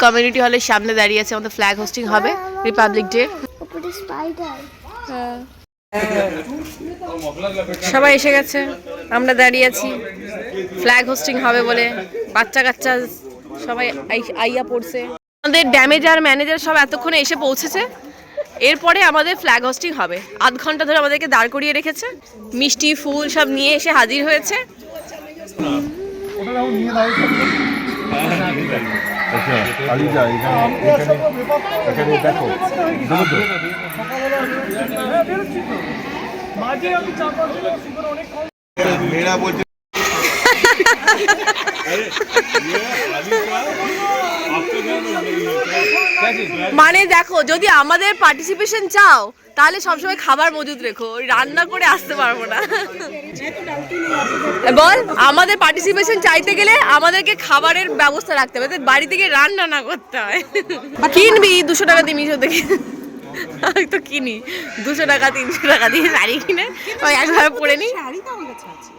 Community হলের সামনে দাঁড়িয়ে আছে আমাদের ফ্ল্যাগ হোস্টিং হবে রিপাবলিক ডে সবাই এসে গেছে আমরা দাঁড়িয়ে আছি ফ্ল্যাগ হোস্টিং হবে বলে বাচ্চা কাচ্চা সবাই আইয়া পড়ছে। আমাদের ড্যামেজার ম্যানেজার সব এতক্ষণে এসে পৌঁছেছে এরপরে আমাদের ফ্ল্যাগ হোস্টিং হবে। আধ ঘণ্টা ধরে আমাদেরকে দাঁড় করিয়ে রেখেছে মিষ্টি ফুল সব নিয়ে এসে হাজির হয়েছে। আচ্ছা আলিজা এখানে এখানে এখানে দেখো। দেখো মেয়েরা বলছে মানে দেখো যদি আমাদের পার্টিসিপেশন চাও তাহলে সবসময় খাবার মজুদ রেখো। রান্না করে আসতে পারব না। বল আমাদের পার্টিসিপেশন চাইতে গেলে আমাদেরকে খাবারের ব্যবস্থা রাখতে হবে। বাড়ি থেকে রান্না না করতে হয়। কিনবি দুশো টাকা দিয়ে মিশো থেকে। আমি তো কিনি। দুশো টাকা তিনশো টাকা দিয়ে শাড়ি কিনে। ওই একবার পরে নিই। শাড়ি তো আমার কাছে আছে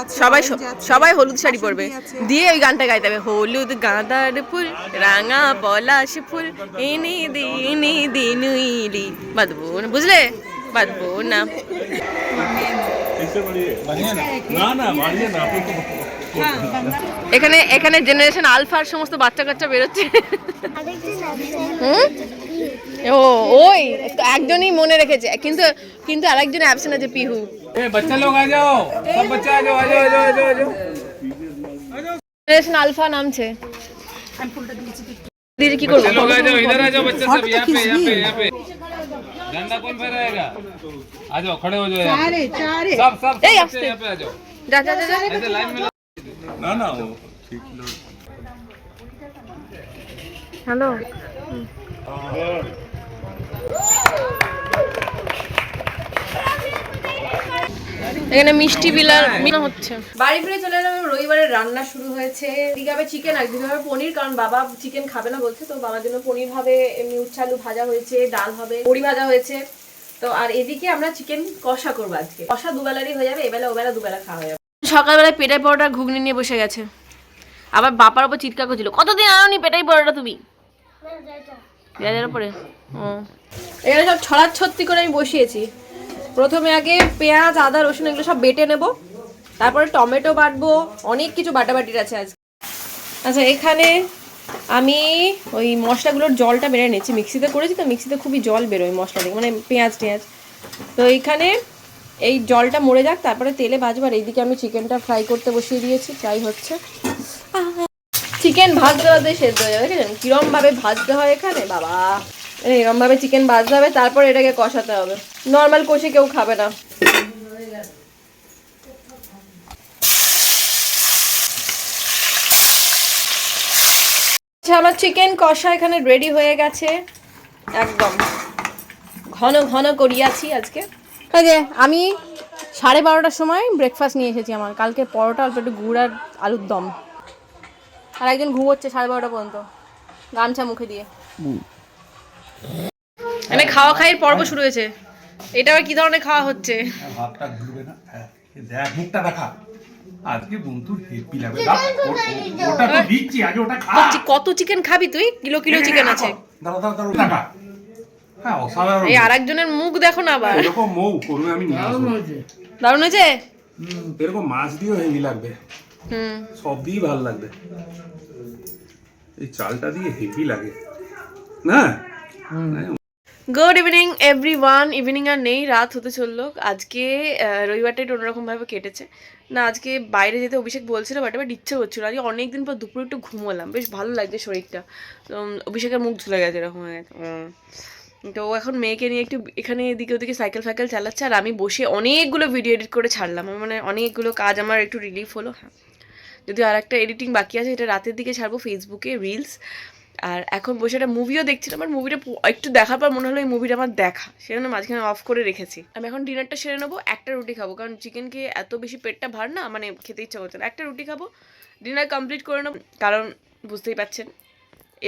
আছে সবাই সবাই হলুদ শাড়ি পরবে। দিয়ে ওই গানটা গাইতে হবে। হলুদ গাঁদার ফুল রাঙা পলাশ ফুল এনে দে এনে দে নুইলি বাঁধবো না বুঝলে? বাঁধবো না। এখানে এখানে জেনারেশন আলফার সমস্ত বাচ্চা কাচ্চা বেরোচ্ছে হুম? ও ওই একজনই মনে রেখেছে কিন্তু কিন্তু আরেকজন অ্যাবসেন্ট আছে পিহু ए बच्चा लोग आ जाओ सब बच्चा आ जाओ आ जाओ आ जाओ आ जाओ आ जाओ জেনারেশন আলফা নামছে দিদি কি করবো बच्चा लोग आ जाओ इधर आ जाओ बच्चा सब यहाँ पे यहाँ पे यहाँ पे झंडा कौन फहराएगा आ जाओ खड़े हो जाओ यहाँ पे। চারে চারে सब सब ए, सब आस्ते। बच्चे यहाँ पे आ जाओ যা যা যা, যা ऐसे लाइन में लग- না না ও ঠিক না হ্যালো এখানে মিষ্টি বিলার মিনা হচ্ছে। বাড়ি ফিরে চলে এলাম রবিবারের রান্না শুরু হয়েছে। এদিকে হবে চিকেন একদিকে হবে পনির কারণ বাবা চিকেন খাবে না বলছে তো বাবার জন্য পনির হবে এমনি উচ্ছে আলু ভাজা হয়েছে ডাল হবে বড়ি ভাজা হয়েছে। তো আর এদিকে আমরা চিকেন কষা করব আজকে। কষা দুবেলারই হয়ে যাবে এবেলা ওবেলা দুবেলা খাওয়া হয়ে যাবে। সকালবেলায় পেটাই পরোটা ঘুগনি নিয়ে বসে গেছে। আবার বাপার ওপর চিৎকার করছিল কতদিন আনোনি পেটাই পরোটা তুমি? পেঁয়াজের উপরে এখানে সব ছড়ার ছত্তি করে আমি বসিয়েছি। প্রথমে আগে পেঁয়াজ, আদা, রসুন এগুলো সব বেটে নেব। তারপরে টমেটো বাটবো, অনেক কিছু বাটাবাটির আছে আজকে। আচ্ছা এখানে আমি ওই মশলাগুলোর জলটা বেড়ে নিচ্ছি। মিক্সিতে করেছি তো, মিক্সিতে খুবই জল বেরোয় মশলা থেকে মানে পেঁয়াজ, টেঁয়াজ। তো এইখানে এই জলটা মরে যাক, তারপরে তেলে ভাজবো। আর এইদিকে আমি চিকেনটা ফ্রাই করতে বসিয়ে দিয়েছি ফ্রাই হচ্ছে। চিকেন ভাজতে ভাজতে সেদ্ধ হয়ে যাবে, দেখেছেন? কিরম ভাবে ভাজতে হয় এখানে? বাবা। এরকম ভাবে চিকেন ভাজতে হবে, তারপর এটাকে কষাতে হবে। নর্মাল কষে কেউ খাবে না। আচ্ছা আমার চিকেন কষা এখানে রেডি হয়ে গেছে। একদম। ঘন ঘন করিয়াছি আজকে। যে, আমি সাড়ে বারোটার সময় ব্রেকফাস্ট নিয়ে এসেছি আমার। কালকে পরোটা, অল্প একটু গুড় আর আলুর দম। আর একজন ঘুমোচ্ছে সাড়ে বারোটা পর্যন্ত। গামছা মুখে দিয়ে। মানে খাওয়া খাইয়ের পর্ব শুরু হয়েছে। এটা আবার কি ধরনের খাওয়া হচ্ছে? ভাতটা ঘুরবে না। হ্যাঁ, দেখ মুখটা দেখা। আজকে বন্ধুর হেপি লাগবে। দাও, ও- ও- ওটা তো দিচ্ছি আগে ওটা খা। কত চিকেন খাবি তুই? কিলো কিলো চিকেন আছে। দাঁড়া দাঁড়া দাঁড়া হ্যাঁ অসাধারণ। এই আর একজনের মুখ দেখো না আবার। এরকম মৌ করবে আমি নিয়ে দারুণ হয়েছে? এরকম মাছ দিয়েও হেভি লাগবে। হুম। সব দিয়েই ভালো লাগবে। এই চালটা দিয়ে হেভি লাগে। না good evening everyone evening আর নেই রাত হতে চলল। আজকে আহ, রবিবারটা একটু অন্যরকমভাবে কেটেছে। না আজকে বাইরে যেতে অভিষেক বলছিল বাট এবার ইচ্ছে হচ্ছিল। আজকে অনেকদিন পর দুপুরে একটু ঘুমোলাম। বেশ ভালো লাগছে শরীরটা। তো অভিষেকের মুখ ঝুলে গেছে এরকম হয়ে গেছে। তো এখন মেয়েকে নিয়ে একটু এখানে এদিকে ওদিকে সাইকেল ফাইকেল চালাচ্ছে আর আমি বসে অনেকগুলো ভিডিও এডিট করে ছাড়লাম। মানে অনেকগুলো কাজ আমার একটু রিলিফ হলো। হ্যাঁ যদি আর একটা এডিটিং বাকি আছে এটা রাতের দিকে ছাড়বো ফেসবুকে রিলস আর এখন বসে একটা মুভিও দেখছিলাম আমার মুভিটা একটু দেখার পর মনে হলো এই মুভিটা আমার দেখা। সেজন্য মাঝখানে অফ করে রেখেছি। আমি এখন ডিনারটা সেরে নেব একটা রুটি খাব। কারণ চিকেন খেয়ে এত বেশি পেটটা ভার না মানে খেতে ইচ্ছা করছে না। একটা রুটি খাব ডিনার কমপ্লিট করে নেব। কারণ বুঝতেই পারছেন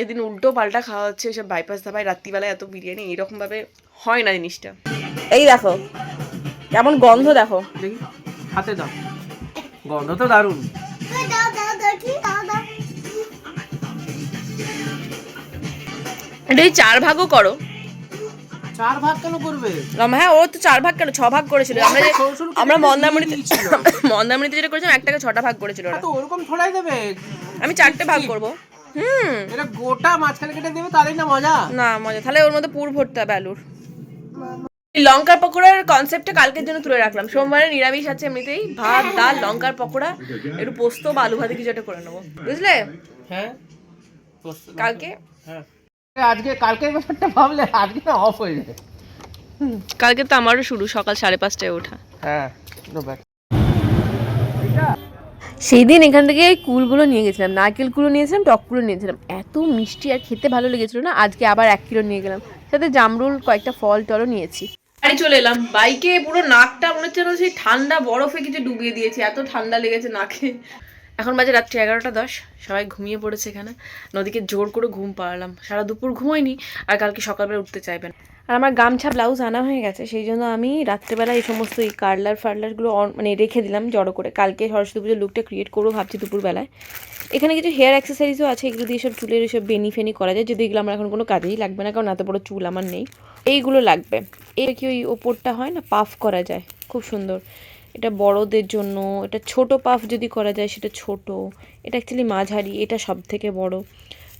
এদিন উল্টো পাল্টা খাওয়া হচ্ছে ওইসব বাইপাস ধাবায় রাত্রিবেলায় এত বিরিয়ানি এইরকমভাবে হয় না জিনিসটা। এই দেখো কেমন গন্ধ দেখো। দেখি হাতে দাও। গন্ধ তো দারুণ। এটা এই চার ভাগও করো। চার ভাগ কেন করবে? হ্যাঁ ও তো চার ভাগ কেন? ছ ভাগ করেছিল। আমরা যে আমরা মন্দারমণিতে মন্দারমণিতে যেটা করেছিলাম একটাকে ছটা ভাগ করেছিল ওরা। তো ওরকম থোড়াই দেবে। আমি চারটে ভাগ করব। হুম। এটা গোটা মাঝখানে কেটে দেবে তাহলেই না মজা? না মজা। তাহলে ওর মধ্যে পুর ভরতে হবে আলুর। এই লঙ্কার পকোড়ার কনসেপ্টটা কালকের জন্য তুলে রাখলাম। সোমবারে নিরামিষ আছে এমনিতেই। ভাত ডাল লঙ্কার পকোড়া একটু পোস্ত বা আলু ভাতে কিছু একটা করে নেব। বুঝলে? হ্যাঁ। কালকে? হ্যাঁ। আজকে কালকের ব্যাপারটা ভাবলে আজকে না অফ হয়ে যায়। কালকে তো আমারও শুরু সকাল সাড়ে পাঁচটায় ওঠা। হ্যাঁ সেই দিন এখান থেকে কুলগুলো নিয়ে গেছিলাম নারকেল কুলো নিয়েছিলাম টকগুলো নিয়েছিলাম। এত মিষ্টি আর খেতে ভালো লেগেছিল না আজকে আবার এক কিলো নিয়ে গেলাম। সাথে জামরুল কয়েকটা ফল টলও নিয়েছি। বাড়ি চলে এলাম বাইকে পুরো নাকটা মনে হচ্ছে না সেই ঠান্ডা বরফে কিছু ডুবিয়ে দিয়েছি এত ঠান্ডা লেগেছে নাকে। এখন বাজে রাত্রি এগারোটা দশ, সবাই ঘুমিয়ে পড়েছে এখানে। নদীকে জোর করে ঘুম পাড়লাম। সারা দুপুর ঘুমোয়নি আর কালকে সকালবেলা উঠতে চাইবেন আর আমার গামছা, ব্লাউজ আনা হয়ে গেছে, সেই জন্য আমি রাত্রেবেলা এই সমস্ত এই কার্লার ফার্লারগুলো মানে রেখে দিলাম জড়ো করে। কালকে সরস্বতী পুজোর লুকটা ক্রিয়েট করব ভাবছি দুপুরবেলায়। এখানে কিছু হেয়ার অ্যাক্সেসরিজও আছে, এগুলো দিয়ে সব চুলের এসব বেনি ফেনি করা যায়। যদি এগুলো আমার এখন কোনো কাজেই লাগবে না, কারণ এত বড় চুল আমার নেই। এইগুলো লাগবে। এই কি ওই ওপরটা হয় না? পাফ করা যায়। খুব সুন্দর। এটা বড়দের জন্য, এটা ছোট পাফ যদি করা যায় সেটা ছোট। এটা অ্যাকচুয়ালি মাঝারি, এটা সব থেকে বড়।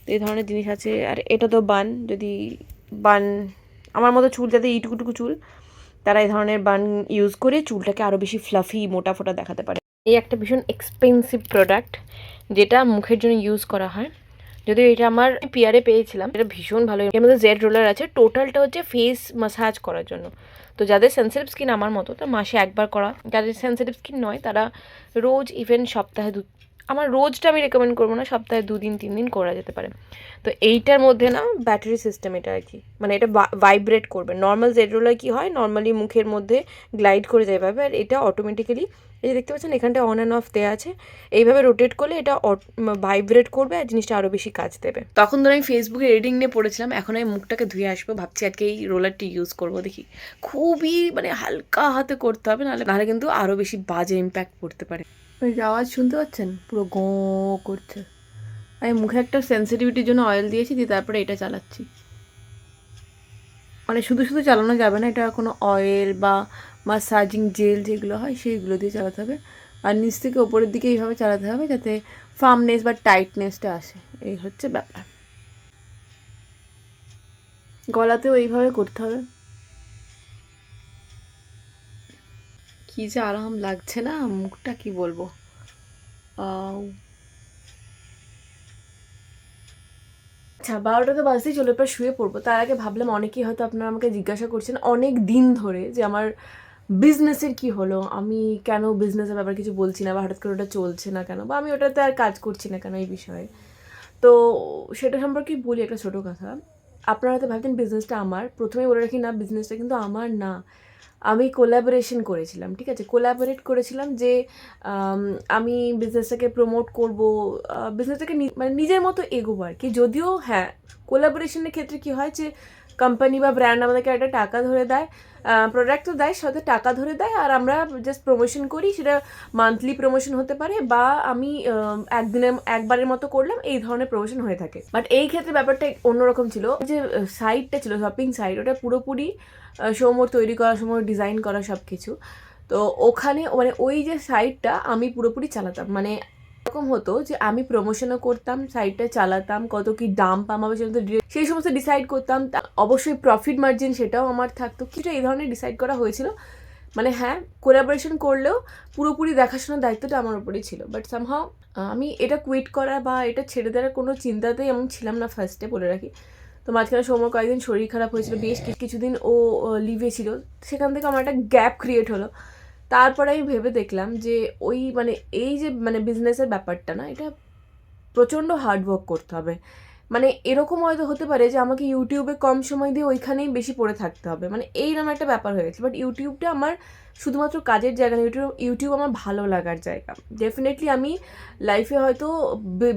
তো এই ধরনের জিনিস আছে। আর এটা তো বান, যদি বান, আমার মতো চুল যাতে ইটুকুটুকু চুল, তারা এই ধরনের বান ইউজ করে চুলটাকে আরও বেশি ফ্লাফি মোটা ফোটা দেখাতে পারে। এই একটা ভীষণ এক্সপেন্সিভ প্রোডাক্ট যেটা মুখের জন্য ইউজ করা হয়। যদিও এটা আমার পিয়ারে পেয়েছিলাম, এটা ভীষণ ভালো। এর মধ্যে জেড রোলার আছে। টোটালটা হচ্ছে ফেস মাসাজ করার জন্য। তো যাদের সেন্সিটিভ স্কিন আমার মতো, তো মাসে একবার করা। যাদের সেন্সিটিভ স্কিন নয়, তারা রোজ ইভেন সপ্তাহে দু আমার রোজটা আমি রেকমেন্ড করব না, সপ্তাহে দুদিন তিন দিন করা যেতে পারে। তো এইটার মধ্যে না ব্যাটারি সিস্টেম এটা আর কি। মানে এটা ভাইব্রেট করবে। নর্মাল জেড রোলার কী হয়? নর্মালি মুখের মধ্যে গ্লাইড করে যায় এভাবে, আর এটা অটোমেটিক্যালি এই যে দেখতে পাচ্ছেন, এখানটা অন অ্যান্ড অফ দেওয়া আছে। এইভাবে রোটেট করলে এটা ভাইব্রেট করবে আর জিনিসটা আরও বেশি কাজ দেবে। তখন ধরে আমি ফেসবুকে এডিটিং নিয়ে পড়েছিলাম, এখন আমি মুখটাকে ধুয়ে আসব, ভাবছি আজকে এই রোলারটি ইউজ করব, দেখি। খুবই মানে হালকা হাতে করতে হবে, নাহলে নাহলে কিন্তু আরও বেশি বাজে ইম্প্যাক্ট পড়তে পারে। আওয়াজ শুনতে পাচ্ছেন? পুরো গো করছে। আমি মুখে একটা সেন্সিটিভিটির জন্য অয়েল দিয়েছি, দিয়ে তারপরে এটা চালাচ্ছি। মানে শুধু শুধু চালানো যাবে না, এটা কোনো অয়েল বা মাসাজিং জেল যেগুলো হয়, সেইগুলো দিয়ে চালাতে হবে। আর নিচ থেকে ওপরের দিকে এইভাবে চালাতে হবে যাতে ফার্মনেস বা টাইটনেসটা আসে। এই হচ্ছে ব্যাপার। গলাতেও এইভাবে করতে হবে। কি যে আরাম লাগছে না, মুখটা কি বলব। আচ্ছা বারোটা তো বাজতেই চলে এবার শুয়ে পড়ব। তার আগে ভাবলাম অনেকেই হয়তো আপনারা আমাকে জিজ্ঞাসা করছেন অনেক দিন ধরে যে আমার বিজনেসের কি হলো? আমি কেন বিজনেসের ব্যাপারে কিছু বলছি না বা হঠাৎ করে ওটা চলছে না কেন? বা আমি ওটাতে আর কাজ করছি না কেন এই বিষয়ে? তো সেটা সম্পর্কে বলি একটা ছোটো কথা। আপনারা তো ভাবছেন বিজনেসটা আমার। প্রথমে বলে রাখি না বিজনেসটা কিন্তু আমার না। আমি কোলাবোরেশন করেছিলাম ঠিক আছে? কোলাবোরেট করেছিলাম যে আম, বিজনেসটাকে প্রমোট করব বিজনেসটাকে মানে নিজের মতো এগোবো আর কি। যদিও হ্যাঁ কোলাবোরেশনের ক্ষেত্রে কি হয় যে কোম্পানি বা ব্র্যান্ড আমাদেরকে একটা টাকা ধরে দেয় প্রোডাক্ট তো দেয় সাথে টাকা ধরে দেয় আর আমরা জাস্ট প্রমোশন করি সেটা মান্থলি প্রমোশন হতে পারে বা আমি আহ, একদিনের একবারের মতো করলাম এই ধরনের প্রমোশন হয়ে থাকে। বাট এই ক্ষেত্রে ব্যাপারটা অন্যরকম ছিল যে সাইটটা ছিল শপিং সাইট ওটা পুরোপুরি আহ, তৈরি করা সময় ডিজাইন করা সব কিছু তো ওখানে মানে ওই যে সাইটটা আমি পুরোপুরি চালাতাম মানে এরকম হতো যে আমি প্রমোশনও করতাম সাইটটা চালাতাম কত কি দাম তো সেই সমস্ত ডিসাইড করতাম। তা- অবশ্যই প্রফিট মার্জিন সেটাও আমার থাকতো। কিছুটা এই ধরনের ডিসাইড করা হয়েছিল। মানে হ্যাঁ কোলাবোরেশন করলেও পুরোপুরি দেখাশোনার দায়িত্বটা আমার উপরেই ছিল। বাট সামহাও আমি এটা কুইট করা বা এটা ছেড়ে দেওয়ার কোনো চিন্তাতেই আমি ছিলাম না ফার্স্টে বলে রাখি। তো মাঝখানে সময় কয়েকদিন শরীর খারাপ হয়েছিল বেশ কিছু- কিছুদিন ও লিভে ছিল। সেখান থেকে আমার একটা গ্যাপ ক্রিয়েট হলো। তারপরে আমি ভেবে দেখলাম যে ওই মানে এই যে মানে বিজনেসের ব্যাপারটা না, এটা প্রচণ্ড হার্ডওয়ার্ক করতে হবে। মানে এরকম হয়তো হতে পারে যে আমাকে ইউটিউবে কম সময় দিয়ে ওইখানেই বেশি পড়ে থাকতে হবে। মানে এই এইরকম একটা ব্যাপার হয়ে গেছে। বাট ইউটিউবটা আমার শুধুমাত্র কাজের জায়গা না ইউটিউব ইউটিউব আমার ভালো লাগার জায়গা। ডেফিনেটলি আমি লাইফে হয়তো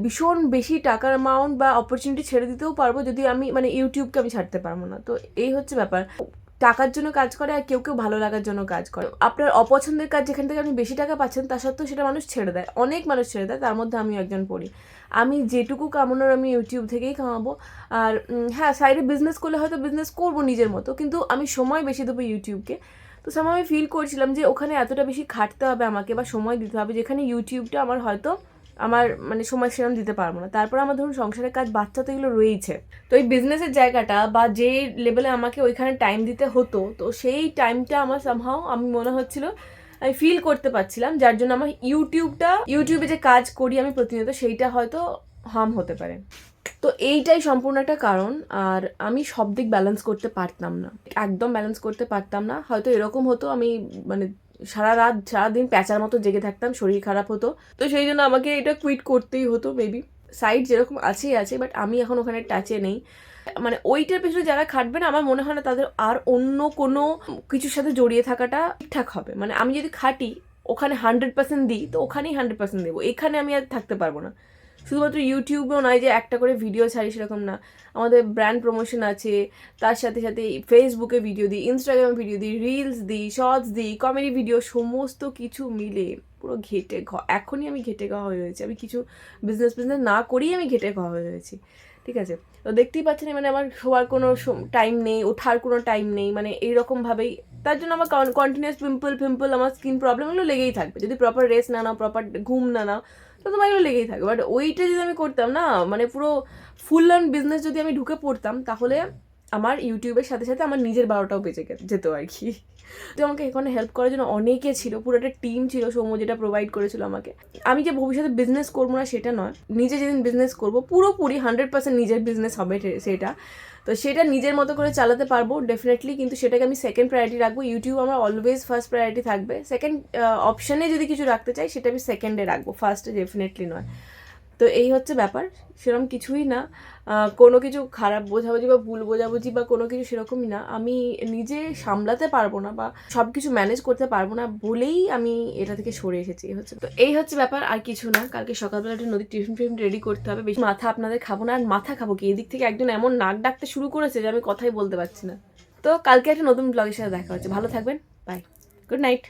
ভীষণ বেশি টাকার অ্যামাউন্ট বা অপরচুনিটি ছেড়ে দিতেও পারব যদি আমি মানে ইউটিউবকে আমি ছাড়তে পারব না। তো এই হচ্ছে ব্যাপার। টাকার জন্য কাজ করে আর কেউ কেউ ভালো লাগার জন্য কাজ করে। আপনার অপছন্দের কাজ যেখান থেকে আপনি বেশি টাকা পাচ্ছেন তা সত্ত্বেও সেটা মানুষ ছেড়ে দেয়। অনেক মানুষ ছেড়ে দেয়, তার মধ্যে আমি একজন পড়ি। আমি যেটুকু কামানোর আমি ইউটিউব থেকেই কামাবো আর হ্যাঁ সাইডে বিজনেস করলে হয়তো বিজনেস করব নিজের মতো, কিন্তু আমি সময় বেশি দেবো ইউটিউবকে তো সময় আমি ফিল করছিলাম যে ওখানে এতটা বেশি খাটতে হবে আমাকে বা সময় দিতে হবে, যেখানে ইউটিউবটা আমার হয়তো আমার মানে সময় সেরকম দিতে পারব না। তারপর আমার ধরুন সংসারের কাজ বাচ্চা তো এগুলো রয়েইছে। তো এই বিজনেসের জায়গাটা বা যে লেভেলে আমাকে ওইখানে টাইম দিতে হতো, তো সেই টাইমটা আমার সামহাও আমি মনে হচ্ছিল, আমি ফিল করতে পারছিলাম, যার জন্য আমার ইউটিউবটা ইউটিউবে যে কাজ করি আমি প্রতিনিয়ত, সেইটা হয়তো হার্ম হতে পারে। তো এইটাই সম্পূর্ণ একটা কারণ, আর আমি সব দিক ব্যালেন্স করতে পারতাম না। একদম ব্যালেন্স করতে পারতাম না। হয়তো এরকম হতো, আমি মানে সারা রাত, সারাদিন প্যাঁচার মতো জেগে থাকতাম, শরীর খারাপ হতো। তো সেই জন্য আমাকে এটা কুইট করতেই হতো মেবি সাইড যেরকম আছেই, আছে বাট আমি এখন ওখানে টাচে নেই। মানে ওইটার পেছনে যারা খাটবে না, আমার মনে হয় না তাদের আর অন্য কোনো কিছুর সাথে জড়িয়ে থাকাটা ঠিকঠাক হবে। মানে আমি যদি খাটি, ওখানে হান্ড্রেড পার্সেন্ট দিই, তো ওখানেই হান্ড্রেড পার্সেন্ট দেবো। এখানে আমি আর থাকতে পারব না। শুধুমাত্র ইউটিউবেও নয় যে একটা করে ভিডিও ছাড়ি সেরকম না। আমাদের ব্র্যান্ড প্রমোশন আছে, তার সাথে সাথে ফেসবুকে ভিডিও দিই ইনস্টাগ্রামে ভিডিও দিই রিলস দিই শর্টস দিই কমেডি ভিডিও সমস্ত কিছু মিলে পুরো ঘেটে ঘ, এখনই আমি ঘেটে খাওয়া হয়ে রয়েছি আমি কিছু বিজনেস বিজনেস না করেই আমি ঘেটে খাওয়া হয়ে রয়েছি ঠিক আছে? তো দেখতেই পাচ্ছেন মানে আমার শোয়ার কোনো টাইম নেই, ওঠার কোনো টাইম নেই মানে এইরকমভাবেই তার জন্য আমার কন্টিনিউয়াস পিম্পল পিম্পল আমার স্কিন প্রবলেম এগুলো লেগেই থাকবে। যদি প্রপার রেস্ট না নাও প্রপার ঘুম না নাও তোমার এগুলো লেগেই থাকে। বাট ওইটা যদি আমি করতাম না মানে পুরো ফুল অ্যান্ড বিজনেস যদি আমি ঢুকে পড়তাম, তাহলে আমার ইউটিউবের সাথে সাথে আমার নিজের বারোটাও বেঁচে যেত আর কি। তো আমাকে এখানে হেল্প করার জন্য অনেকে ছিল, পুরো একটা টিম ছিল সৌম্য যেটা প্রোভাইড করেছিল আমাকে। আমি যে ভবিষ্যতে বিজনেস করব না সেটা নয়, নিজে যেদিন বিজনেস করব, পুরোপুরি হান্ড্রেড পার্সেন্ট নিজের বিজনেস হবে সেটা। তো সেটা নিজের মতো করে চালাতে পারব ডেফিনেটলি কিন্তু সেটাকে আমি সেকেন্ড প্রায়োরিটি রাখব। ইউটিউব আমার অলওয়েজ ফার্স্ট প্রায়োরিটি থাকবে। সেকেন্ড অপশানে যদি কিছু রাখতে চাই, সেটা আমি সেকেন্ডে রাখব। ফার্স্টে ডেফিনেটলি নয়। তো এই হচ্ছে ব্যাপার। সেরকম কিছুই না। কোনো কিছু খারাপ বোঝাবুঝি বা ভুল বোঝাবুঝি বা কোনো কিছু সেরকমই না। আমি নিজে সামলাতে পারব না বা সব কিছু ম্যানেজ করতে পারব না বলেই আমি এটা থেকে সরে এসেছি। এই হচ্ছে তো এই হচ্ছে ব্যাপার, আর কিছু না। কালকে সকালবেলা একটা নদীর টিফিন ফিফিন রেডি করতে হবে। বেশি মাথা আপনাদের খাব না, আর মাথা খাব কি? এদিক থেকে একজন এমন নাক ডাকতে শুরু করেছে যে আমি কথাই বলতে পারছি না। তো কালকে একটা নতুন ব্লগের সাথে দেখা হচ্ছে। ভালো থাকবেন। Bye good night